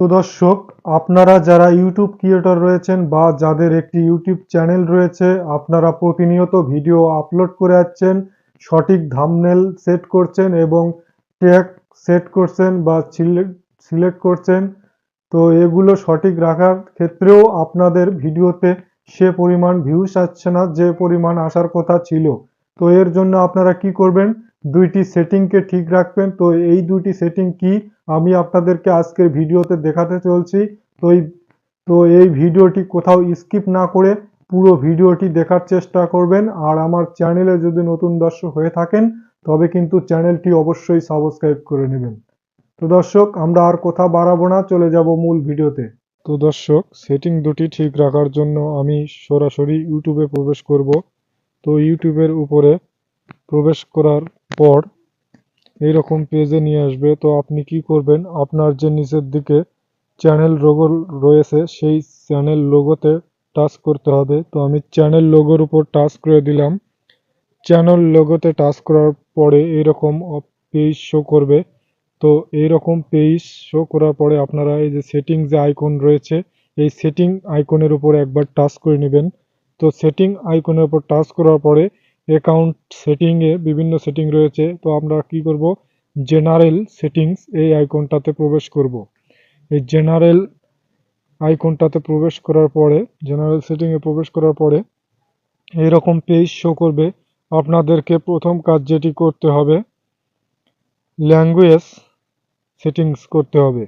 তো দর্শক আপনারা যারা ইউটিউব ক্রিয়েটর রয়েছেন বা যাদের একটি ইউটিউব চ্যানেল রয়েছে, আপনারা প্রতিনিয়ত ভিডিও আপলোড করে যাচ্ছেন সঠিক থাম্বনেল সেট করছেন এবং ট্যাগ সেট করছেন বা সিলেক্ট করছেন। তো এগুলো সঠিক রাখার ক্ষেত্রেও আপনাদের ভিডিওতে সে পরিমাণ ভিউস আসছে না, যে পরিমাণ আসার কথা ছিল। তো এর জন্য আপনারা কি করবেন? দুইটি সেটিংকে ঠিক রাখবেন। তো এই দুইটি সেটিং কি? আমি আপনাদেরকে আজকের ভিডিওতে দেখাতে চলছি। তো এই তো এই ভিডিওটি কোথাও স্কিপ না করে পুরো ভিডিওটি দেখার চেষ্টা করবেন। আর আমার চ্যানেলে যদি নতুন দর্শক হয়ে থাকেন, তবে কিন্তু চ্যানেলটি অবশ্যই সাবস্ক্রাইব করে নেবেন। তো দর্শক, আমরা আর কথা বাড়াবো না, চলে যাব মূল ভিডিওতে। তো দর্শক, সেটিং দুটি ঠিক রাখার জন্য আমি সরাসরি ইউটিউবে প্রবেশ করব। তো ইউটিউবের উপরে প্রবেশ করার পর এইরকম পেজে নিয়ে আসবে। তো আপনি কি করবেন? আপনার যে নিচের দিকে চ্যানেল লোগো রয়েছে, সেই চ্যানেল লোগোতে টাচ করতে হবে। তো আমি চ্যানেল লোগোর উপর টাচ করে দিলাম। চ্যানেল লোগোতে টাচ করার পরে এরকম পেজ শো করবে। তো এইরকম পেজ শো করার পরে আপনারা এই যে সেটিং যে আইকন রয়েছে, এই সেটিং আইকনের উপর একবার টাচ করে নেবেন। তো সেটিং আইকনের উপর টাচ করার পরে অ্যাকাউন্ট সেটিংয়ে বিভিন্ন সেটিং রয়েছে, তো আমরা কি করব? জেনারেল সেটিংস এই আইকনটাতে প্রবেশ করব। এই জেনারেল আইকনটাতে প্রবেশ করার পরে জেনারেল সেটিংয়ে প্রবেশ করার পরে, এরকম পেজ শো করবে। আপনাদেরকে প্রথম কাজ যেটি করতে হবে ল্যাঙ্গুয়েজ সেটিংস করতে হবে।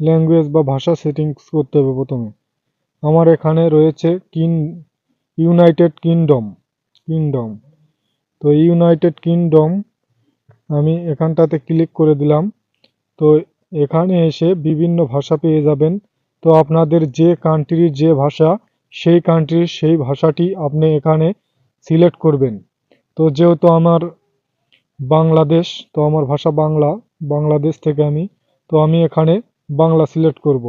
ল্যাঙ্গুয়েজ বা ভাষা সেটিংস করতে হবে প্রথমে। আমার এখানে রয়েছে কিন ইউনাইটেড কিংডম কিংডম তো ইউনাইটেড কিংডম আমি এখানটাতে ক্লিক করে দিলাম। তো এখানে এসে বিভিন্ন ভাষা পেয়ে যাবেন। তো আপনাদের যে কান্ট্রির যে ভাষা, সেই কান্ট্রির সেই ভাষাটি আপনি এখানে সিলেক্ট করবেন। তো যেহেতু আমার বাংলাদেশ, তো আমার ভাষা বাংলা, বাংলাদেশ থেকে আমি, তো আমি এখানে বাংলা সিলেক্ট করব।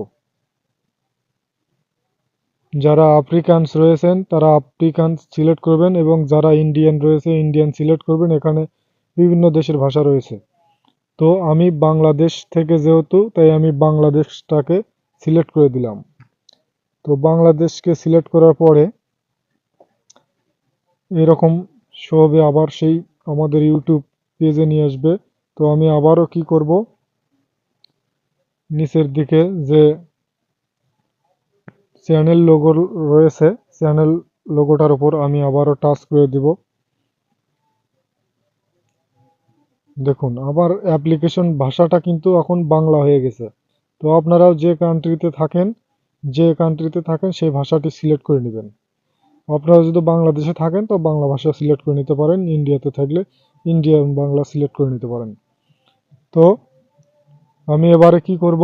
যারা আফ্রিকানস রয়েছেন, তারা আফ্রিকানস সিলেক্ট করবেন এবং যারা ইন্ডিয়ান রয়েছে, ইন্ডিয়ান সিলেক্ট করবেন। এখানে বিভিন্ন দেশের ভাষা রয়েছে। তো আমি বাংলাদেশ থেকে যেহেতু, তাই আমি বাংলাদেশটাকে সিলেক্ট করে দিলাম। তো বাংলাদেশকে সিলেক্ট করার পরে এরকম শো হবে আবার সেই আমাদের ইউটিউব পেজে নিয়ে আসবে। তো আমি আবারও কি করব? নিচের দিকে যে চ্যানেল লোগো রয়েছে। চ্যানেল লোগোটার উপর আমি আবারও টাচ করে দিব। দেখুন, আবার অ্যাপ্লিকেশন ভাষাটা কিন্তু এখন বাংলা হয়ে গেছে। তো আপনারাও যে কান্ট্রিতে থাকেন, যে কান্ট্রিতে থাকেন, সেই ভাষাটি সিলেক্ট করে নেবেন। আপনারা যদি বাংলাদেশে থাকেন, তো বাংলা ভাষা সিলেক্ট করে নিতে পারেন। ইন্ডিয়াতে থাকলে ইন্ডিয়ান বাংলা সিলেক্ট করে নিতে পারেন। তো আমি এবারে কি করব?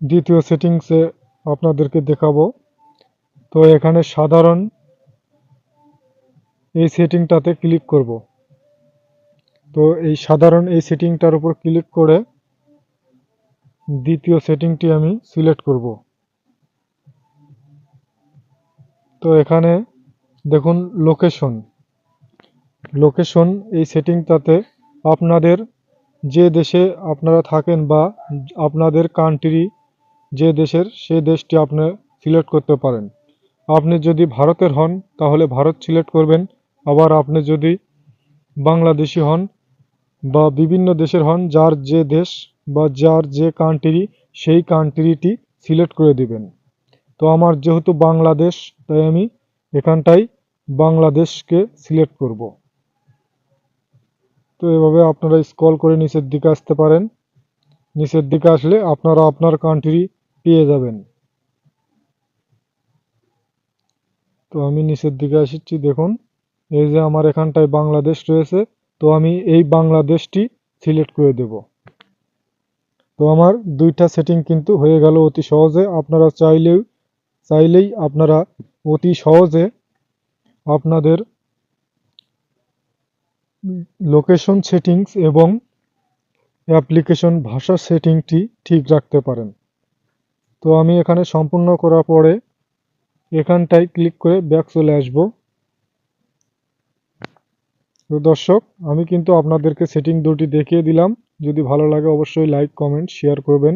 দ্বিতীয় সেটিংসে আপনাদেরকে দেখাবো। তো এখানে সাধারণ এই সেটিংটাতে ক্লিক করব। তো এই সাধারণ এই সেটিংটার উপর ক্লিক করে দ্বিতীয় সেটিংটি আমি সিলেক্ট করব। তো এখানে দেখুন লোকেশন। লোকেশন এই সেটিংটাতে আপনাদের যে দেশে আপনারা থাকেন বা আপনাদের কান্ট্রি যে দেশের, সে দেশটি আপনি সিলেক্ট করতে পারেন। আপনি যদি ভারতের হন, তাহলে ভারত সিলেক্ট করবেন। আবার আপনি যদি বাংলাদেশি হন বা বিভিন্ন দেশের হন, যার যে দেশ বা যার যে কান্ট্রি সেই কান্ট্রিটি সিলেক্ট করে দিবেন। তো আমার যেহেতু বাংলাদেশ, তাই আমি এখানটাই বাংলাদেশকে সিলেক্ট করব। তো এভাবে আপনারা স্ক্রল করে নিচের দিকে আসতে পারেন। নিচের দিকে আসলে আপনারা আপনার কান্ট্রি পেয়ে যাবেন। তো আমি নিচের দিকে আসছি, দেখুন। এই যে আমার এখানটায় বাংলাদেশ রয়েছে, তো আমি এই বাংলাদেশটি সিলেক্ট করে দেব। তো আমার দুইটা সেটিং কিন্তু হয়ে গেল অতি সহজে। আপনারা চাইলেও, চাইলেই আপনারা অতি সহজে আপনাদের লোকেশন সেটিংস এবং অ্যাপ্লিকেশন ভাষা সেটিংটি ঠিক রাখতে পারেন। তো আমি এখানে সম্পূর্ণ করার পরে এখানটায় ক্লিক করে ব্যাক চলে আসব। তো দর্শক, আমি কিন্তু আপনাদেরকে সেটিং দুটি দেখিয়ে দিলাম। যদি ভালো লাগে অবশ্যই লাইক, কমেন্ট, শেয়ার করবেন।